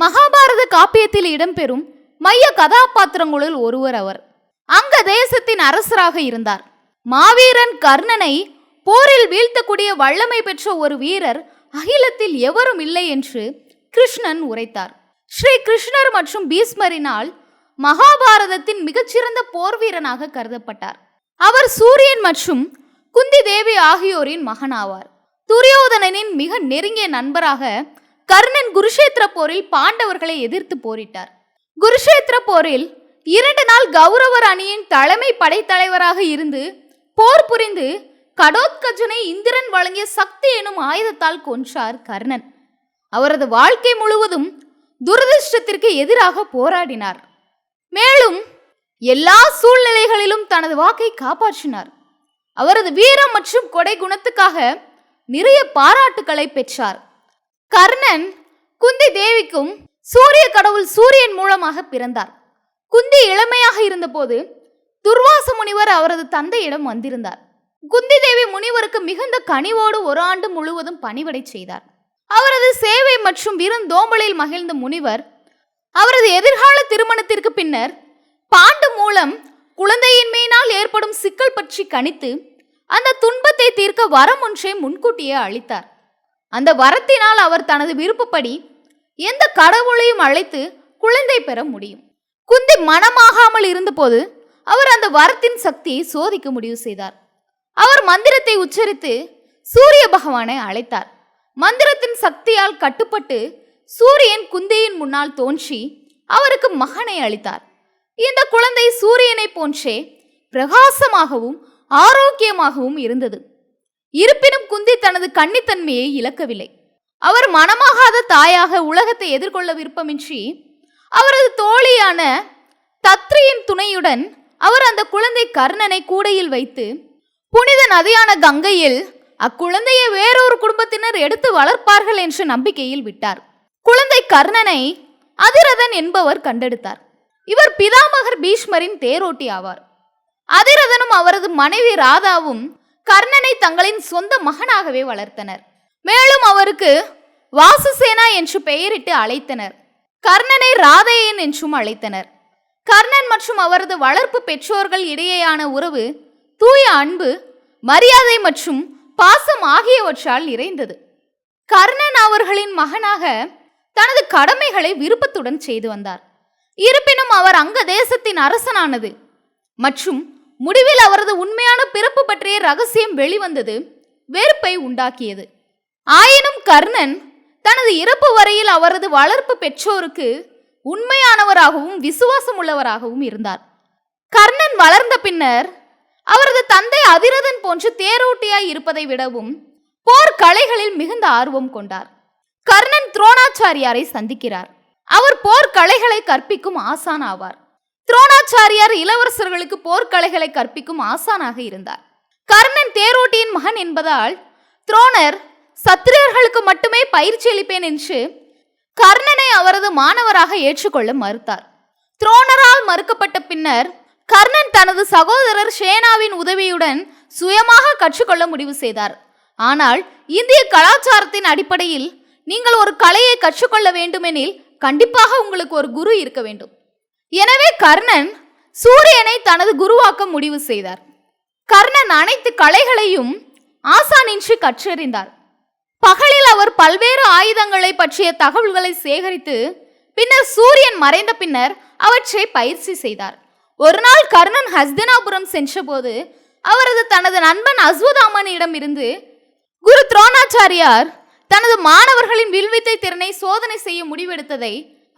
மகாபாரத காப்பியத்தில் இடம்பெறும் மைய கதாபாத்திரங்களுள் ஒருவர் அவர். அங்க தேசத்தின் அரசராக இருந்தார். மாவீரன் கர்ணனை போரில் வீழ்த்தக்கூடிய வல்லமை பெற்ற ஒரு வீரர் அகிலத்தில் எவரும் இல்லை என்று கிருஷ்ணன் உரைத்தார். ஸ்ரீ கிருஷ்ணர் மற்றும் பீஸ்மரினால் மகாபாரதத்தின் மிகச்சிறந்த போர் வீரனாக கருதப்பட்டார். அவர் சூரியன் மற்றும் குந்தி தேவி ஆகியோரின் மகனாவார். துரியோதனனின் மிக நெருங்கிய நண்பராக கர்ணன் குருஷேத்திர போரில் பாண்டவர்களை எதிர்த்து போரிட்டார். குருஷேத்திர போரில் இரண்டு நாள் கௌரவர் அணியின் தலைமை படைத்தலைவராக இருந்து போர் புரிந்து கடோத்கஜனை இந்திரன் வழங்கிய சக்தி எனும் ஆயுதத்தால் கொன்றார் கர்ணன். அவரது வாழ்க்கை முழுவதும் துரதிர்ஷ்டத்திற்கு எதிராக போராடினார். மேலும் எல்லா சூழ்நிலைகளிலும் தனது வாக்கை காப்பாற்றினார். அவரது வீரம் மற்றும் கொடை குணத்துக்காக நிறைய பாராட்டுக்களை பெற்றார். கர்ணன் குந்தி தேவிக்கும் சூரிய கடவுள் சூரியன் மூலமாக பிறந்தார். குந்தி இளமையாக இருந்தபோது துர்வாச முனிவர் அவரது தந்தையிடம் வந்திருந்தார். குந்தி தேவி முனிவருக்கு மிகுந்த கனிவோடு ஒரு ஆண்டு முழுவதும் பணிவடை செய்தார். அவரது சேவை மற்றும் விருந்தோம்பலில் மகிழ்ந்த முனிவர் அவரது எதிர்கால திருமணத்திற்கு பின்னர் பாண்டு மூலம் குழந்தையின்மையினால் ஏற்படும் சிக்கல் பற்றி கணித்து அந்த துன்பத்தை தீர்க்க வரம் ஒன்றை முன்கூட்டியே அளித்தார். அந்த வரத்தினால் அவர் தனது விருப்பப்படி எந்த கடவுளையும் அழைத்து குழந்தை பெற முடியும். குந்தி மனமாகாமல் இருந்தபோது அவர் அந்த வரத்தின் சக்தியை சோதிக்க முடிவு செய்தார். அவர் மந்திரத்தை உச்சரித்து சூரிய பகவானை அழைத்தார். மந்திரத்தின் சக்தியால் கட்டுப்பட்டு சூரியன் குந்தியின் முன்னால் தோன்றி அவருக்கு மகனை அளித்தார். இந்த குழந்தை சூரியனை போன்றே பிரகாசமாகவும் ஆரோக்கியமாகவும் இருந்தது. இருப்பினும் குந்தி தனது கன்னித்தன்மையை இழக்கவில்லை. அவர் மனமாகாத தாயாக உலகத்தை எதிர்கொள்ள விருப்பமின்றி அவரது தோழியான தத்ரியின் துணையுடன் அவர் அந்த குழந்தை கர்ணனை கூடையில் வைத்து புனித நதியான கங்கையில் அக்குழந்தையை வேறொரு குடும்பத்தினர் எடுத்து வளர்ப்பார்கள் என்ற நம்பிக்கையில் விட்டார். குழந்தை கர்ணனை அதிரதன் என்பவர் கண்டெடுத்தார். இவர் பிதாமகர் பீஷ்மரின் தேரோட்டி ஆவார். அதிரதனும் அவரது மனைவி ராதாவும் கர்ணனை தங்களின் சொந்த மகனாகவே வளர்த்தனர். மேலும் அவருக்கு வாசுசேனா என்று பெயரிட்டு அழைத்தனர். கர்ணனை ராதையன் என்றும் அழைத்தனர். கர்ணன் மற்றும் அவரது வளர்ப்பு பெற்றோர்கள் இடையேயான உறவு தூய அன்பு மரியாதை மற்றும் பாசம் ஆகியவற்றால் நிறைந்தது. கர்ணன் அவர்களின் மகனாக தனது கடமைகளை விருப்பத்துடன் செய்து வந்தார். இருப்பினும் அவர் அங்க தேசத்தின் அரசனானது மற்றும் முடிவில் அவரது உண்மையான பிறப்பு பற்றிய ரகசியம் வெளிவந்தது வெறுப்பை உண்டாக்கியது. ஆயினும் கர்ணன் தனது இறப்பு வரையில் அவரது வளர்ப்பு பெற்றோருக்கு உண்மையானவராகவும் விசுவாசம் உள்ளவராகவும் இருந்தார். கர்ணன் வளர்ந்த பின்னர் அவரது தந்தை அதிரதன் போன்று தேரோட்டியாய் இருப்பதை விடவும் போர் கலைகளில் மிகுந்த ஆர்வம் கொண்டார். கர்ணன் துரோணாச்சாரியாரை சந்திக்கிறார். அவர் போர் கலைகளை கற்பிக்கும் ஆசான் ஆவார். துரோணாச்சாரியார் இளவரசர்களுக்கு போர்க்கலைகளை கற்பிக்கும் ஆசானாக இருந்தார். கர்ணன் தேரோட்டியின் மகன் என்பதால் துரோணர் சத்திரியர்களுக்கு மட்டுமே பயிற்சி அளிப்பேன் என்று கர்ணனை அவரது மாணவராக ஏற்றுக்கொள்ள மறுத்தார். துரோணரால் மறுக்கப்பட்ட பின்னர் கர்ணன் தனது சகோதரர் ஷேனாவின் உதவியுடன் சுயமாக கற்றுக்கொள்ள முடிவு செய்தார். ஆனால் இந்திய கலாச்சாரத்தின் அடிப்படையில் நீங்கள் ஒரு கலையை கற்றுக்கொள்ள வேண்டுமெனில் கண்டிப்பாக உங்களுக்கு ஒரு குரு இருக்க வேண்டும். எனவே கர்ணன் சூரியனை தனது குருவாக்க முடிவு செய்தார். கர்ணன் அனைத்து கலைகளையும் ஆசானின்றி கற்றறிந்தார். பகலில் அவர் பல்வேறு ஆயுதங்களை பற்றிய தகவல்களை சேகரித்து பின்னர் சூரியன் மறைந்த பின்னர் அவற்றை பயிற்சி செய்தார். ஒரு நாள் கர்ணன் ஹஸ்தினாபுரம் சென்றபோது அவரது தனது நண்பன் அஸ்வதாமனிடம் இருந்து குரு துரோணாச்சாரியார் தனது மாணவர்களின் வில்வித்தை திறனை சோதனை செய்ய முடிவெடுத்ததை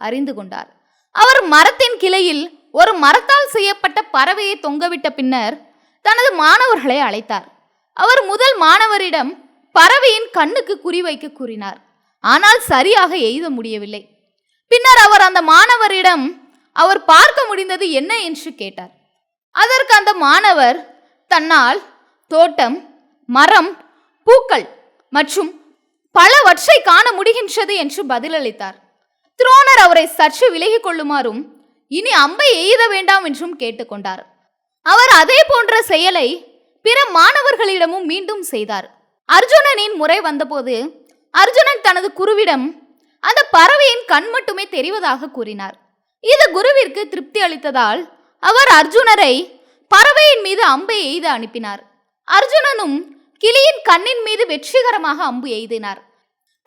அறிந்து கொண்டார். அவர் மரத்தின் கிளையில் ஒரு மரத்தால் செய்யப்பட்ட பறவையை தொங்கவிட்ட பின்னர் தனது மாணவர்களை அழைத்தார். அவர் முதல் மாணவரிடம் பறவையின் கண்ணுக்கு குறிவைக்க கூறினார். ஆனால் சரியாக எய்த முடியவில்லை. பின்னர் அவர் அந்த மாணவரிடம் அவர் பார்க்க முடிந்தது என்ன? என்று கேட்டார். அதற்கு அந்த மாணவர் தன்னால் தோட்டம் மரம் பூக்கள் மற்றும் பலவற்றை காண முடிகின்றது என்று பதிலளித்தார். துரோணர் அவரை சற்று விலகி கொள்ளுமாறும் இனி அம்பை எய்த வேண்டாம் என்றும் கேட்டுக்கொண்டார். அவர் அதே போன்ற செயலை பிற மாணவர்களிடமும் மீண்டும் செய்தார். அர்ஜுனனின் முறை வந்தபோது அர்ஜுனன் தனது குருவிடம் அந்த பறவையின் கண் மட்டுமே தெரிவதாக கூறினார். இது குருவிற்கு திருப்தி அளித்ததால் அவர் அர்ஜுனரை பறவையின் மீது அம்பை எய்து அனுப்பினார். அர்ஜுனனும் கிளியின் கண்ணின் மீது வெற்றிகரமாக அம்பு எய்தினார்.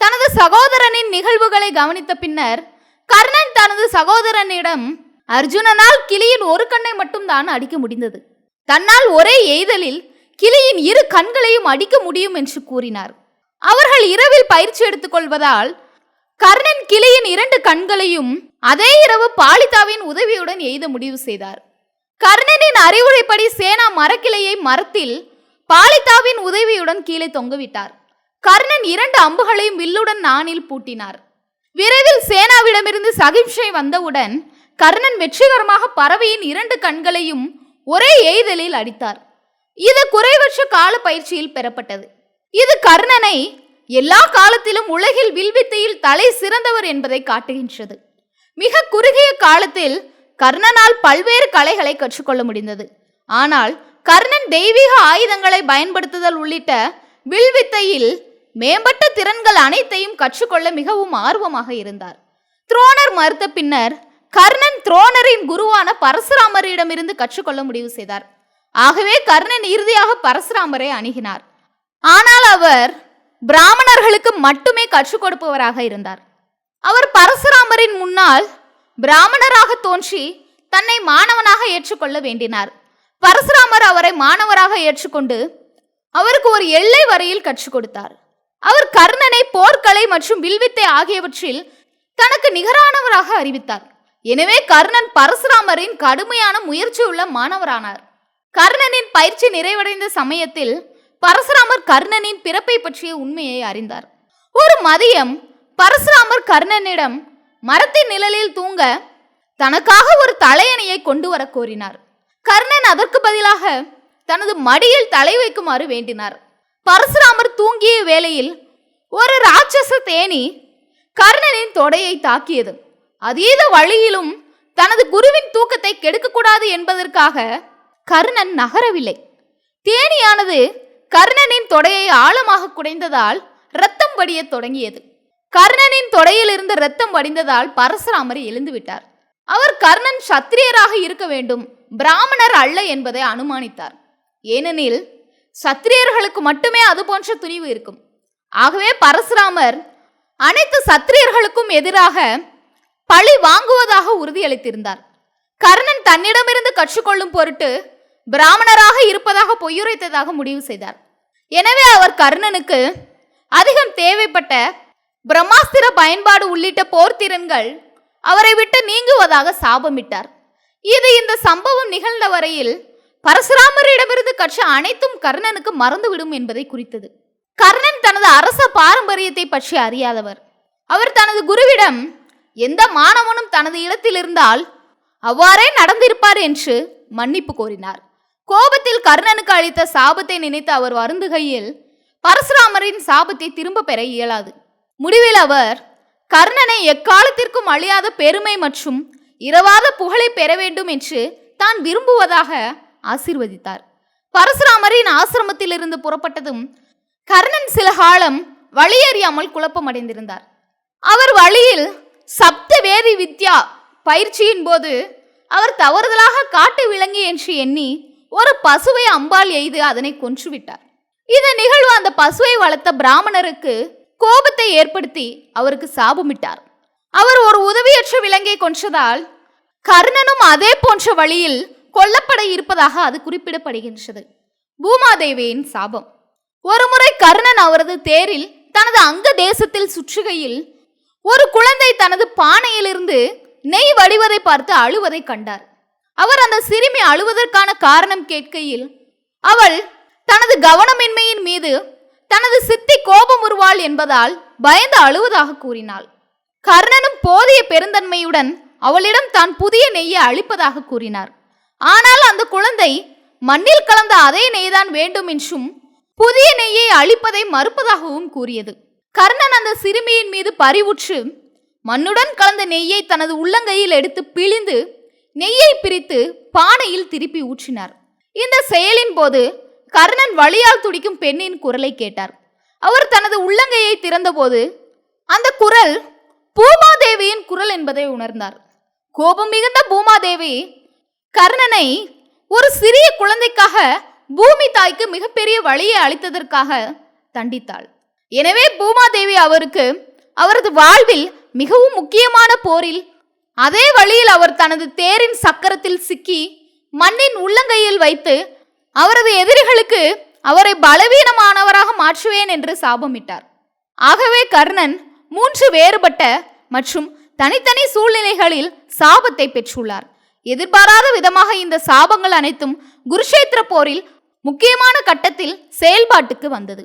தனது சகோதரனின் நிகழ்வுகளை கவனித்த பின்னர் கர்ணன் தனது சகோதரனிடம் அர்ஜுனனால் கிளியின் ஒரு கண்ணை மட்டும்தான் அடிக்க முடிந்தது. தன்னால் ஒரே எய்தலில் கிளியின் இரு கண்களையும் அடிக்க முடியும் என்று கூறினார். அவர்கள் இரவில் பயிற்சி எடுத்துக் கொள்வதால் கர்ணன் கிளியின் இரண்டு கண்களையும் அதே இரவு பாலிதாவின் உதவியுடன் எய்த முடிவு செய்தார். கர்ணனின் அறிவுரைப்படி சேனா மரக்கிளையை மரத்தில் பாலிதாவின் உதவியுடன் கீழே தொங்கவிட்டார் கர்ணன் இரண்டு அம்புகளையும் வில்லுடன் நானில் பூட்டினார். விரைவில் சேனாவிடமிருந்து சகிப்ஷை வந்தவுடன் கர்ணன் வெற்றிகரமாக பறவையின் இரண்டு கண்களையும் ஒரே எய்தலில் அடித்தார். இது குறைவற்ற கால பயிற்சியில் பெறப்பட்டது. இது கர்ணனை எல்லா காலத்திலும் உலகில் வில்வித்தையில் தலை சிறந்தவர் என்பதை காட்டுகின்றது. மிக குறுகிய காலத்தில் கர்ணனால் பல்வேறு கலைகளை கற்றுக்கொள்ள முடிந்தது. ஆனால் கர்ணன் தெய்வீக ஆயுதங்களை பயன்படுத்துதல் உள்ளிட்ட வில்வித்தையில் மேம்பட்ட திறன்கள் அனைத்தையும் கற்றுக்கொள்ள மிகவும் ஆர்வமாக இருந்தார். துரோணர் மறுத்த பின்னர் கர்ணன் துரோணரின் குருவான பரசுராமரிடமிருந்து கற்றுக்கொள்ள முடிவு செய்தார். ஆகவே கர்ணன் இறுதியாக பரசுராமரை அணுகினார். ஆனால் அவர் பிராமணர்களுக்கு மட்டுமே கற்றுக் கொடுப்பவராக இருந்தார். அவர் பரசுராமரின் முன்னால் பிராமணராக தோன்றி தன்னை மாணவனாக ஏற்றுக்கொள்ள வேண்டினார். பரசுராமர் அவரை மாணவராக ஏற்றுக்கொண்டு அவருக்கு ஒரு எல்லை வரையில் கற்றுக் கொடுத்தார். அவர் கர்ணனை போர்க்கலை மற்றும் வில்வித்தை ஆகியவற்றில் தனக்கு நிகரானவராக அறிவித்தார். எனவே கர்ணன் பரசுராமரின் கடுமையான முயற்சி உள்ள மாணவரானார். கர்ணனின் பயிற்சி நிறைவடைந்த சமயத்தில் பரசுராமர் கர்ணனின் பிறப்பை பற்றிய உண்மையை அறிந்தார். ஒரு மதியம் பரசுராமர் கர்ணனிடம் மரத்தின் நிழலில் தூங்க தனக்காக ஒரு தலையணையை கொண்டு வர கோரினார். கர்ணன் அதற்கு பதிலாக தனது மடியில் தலை வைக்குமாறு வேண்டினார். பரசுராமர் தூங்கிய வேளையில் ஒரு ராட்சச தேனி கர்ணனின் தொடையை தாக்கியது. அதீத வழியிலும் தனது குருவின் தூக்கத்தை கெடுக்கக்கூடாது என்பதற்காக கர்ணன் நகரவில்லை. தேனியானது கர்ணனின் தொடையை ஆழமாக குடைந்ததால் இரத்தம் வடியத் தொடங்கியது. கர்ணனின் தொடையிலிருந்து ரத்தம் இரத்தம் வடிந்ததால் பரசுராமர் எழுந்துவிட்டார். அவர் கர்ணன் சத்திரியராக இருக்க வேண்டும் பிராமணர் அல்ல என்பதை அனுமானித்தார். ஏனெனில் சத்திரியர்களுக்கு மட்டுமே அது போன்ற துணிவு இருக்கும். ஆகவே பரசுராமர் அனைத்து சத்திரியர்களுக்கும் எதிராக பழி வாங்குவதாக உறுதியளித்திருந்தார். கர்ணன் தன்னிடமிருந்து கற்றுக்கொள்ளும் பொருட்டு பிராமணராக இருப்பதாக பொய்யுரைத்ததாக முடிவு செய்தார். எனவே அவர் கர்ணனுக்கு அதிகம் தேவைப்பட்ட பிரம்மாஸ்திர பயன்பாடு உள்ளிட்ட போர்த்திறன்கள் அவரை விட்டு நீங்குவதாக சாபமிட்டார். இது இந்த சம்பவம் நிகழ்ந்த வரையில் பரசுராமரிடமிருந்து கற்ற அனைத்தும் கர்ணனுக்கு மறந்துவிடும் என்பதை குறித்தது. கர்ணன் தனது அரச பாரம்பரியத்தை பற்றி அறியாதவர். அவர் தனது குருவிடம் எந்த மாணவனும் தனது இடத்தில் இருந்தால் அவ்வாறே நடந்திருப்பார் என்று மன்னிப்பு கோரினார். கோபத்தில் கர்ணனுக்கு அளித்த சாபத்தை நினைத்து அவர் வருந்துகையில் பரசுராமரின் சாபத்தை திரும்ப பெற இயலாது. முடிவில் அவர் கர்ணனை எக்காலத்திற்கும் அழியாத பெருமை மற்றும் இரவாத புகழை பெற வேண்டும் என்று தான் விரும்புவதாக ஆசீர்வதித்தார். பரசுராமரின் ஆசிரமத்திலிருந்து புறப்பட்டதும் கர்ணன் சில காலம் வழியறியாமல் குழப்பமடைந்திருந்தார். அவர் வழியில் சப்த வேதி வித்யா பயிற்சியின் போது அவர் தவறுதலாக காட்டு விலங்கு என்று எண்ணி ஒரு பசுவை அம்பால் எய்து அதனை கொன்றுவிட்டார். இந்த நிகழ்வு அந்த பசுவை வளர்த்த பிராமணருக்கு கோபத்தை ஏற்படுத்தி அவருக்கு சாபமிட்டார். அவர் ஒரு உதவியற்ற விலங்கை கொன்றதால் கர்ணனும் அதே போன்ற வழியில் கொல்லப்பட இருப்பதாக அது குறிப்பிடப்படுகின்றது. பூமாதேவியின் சாபம். ஒருமுறை கர்ணன் அவரது தேரில் தனது அங்க தேசத்தில் சுற்றுகையில் ஒரு குழந்தை தனது பானையிலிருந்து நெய் வடிவதை பார்த்து அழுவதை கண்டார். அவர் அந்த சிறுமி அழுவதற்கான காரணம் கேட்கையில் அவள் தனது கவனமின்மையின் மீது தனது சித்தி கோபம் உருவாள் என்பதால் பயந்து அழுவதாக கூறினாள். கர்ணனும் போதிய பெருந்தன்மையுடன் அவளிடம் தான் புதிய நெய்யை அளிப்பதாக கூறினார். ஆனால் அந்த குழந்தை மண்ணில் கலந்த அதே நெய்தான் வேண்டும் என்றும் புதிய நெய்யை அழிப்பதை மறுப்பதாகவும் கூறியது. கர்ணன் அந்த சிறுமியின் மீது பரிவுற்று மண்ணுடன் கலந்த நெய்யை தனது உள்ளங்கையில் எடுத்து பிழிந்து நெய்யை பிரித்து பானையில் திருப்பி ஊற்றினார். இந்த செயலின் போது கர்ணன் வழியால் துடிக்கும் பெண்ணின் குரலை கேட்டார். அவர் தனது உள்ளங்கையை திறந்தபோது அந்த குரல் பூமாதேவியின் குரல் என்பதை உணர்ந்தார். கோபம் மிகுந்த பூமாதேவி கர்ணனை ஒரு சிறிய குழந்தைக்காக பூமி தாய்க்கு மிகப்பெரிய வழியை அளித்ததற்காக தண்டித்தாள். எனவே பூமாதேவி அவருக்கு அவரது வாழ்வில் மிகவும் முக்கியமான போரில் அதே வழியில் அவர் தனது தேரின் சக்கரத்தில் சிக்கி மண்ணின் உள்ளங்கையில் வைத்து அவரது எதிரிகளுக்கு அவரை பலவீனமானவராக மாற்றுவேன் என்று சாபமிட்டார். ஆகவே கர்ணன் மூன்று வேறுபட்ட மற்றும் தனித்தனி சூழ்நிலைகளில் சாபத்தை பெற்றுள்ளார். எதிர்பாராத விதமாக இந்த சாபங்கள் அனைத்தும் குருஷேத்திர போரில் முக்கியமான கட்டத்தில் செயல்பாட்டுக்கு வந்தது.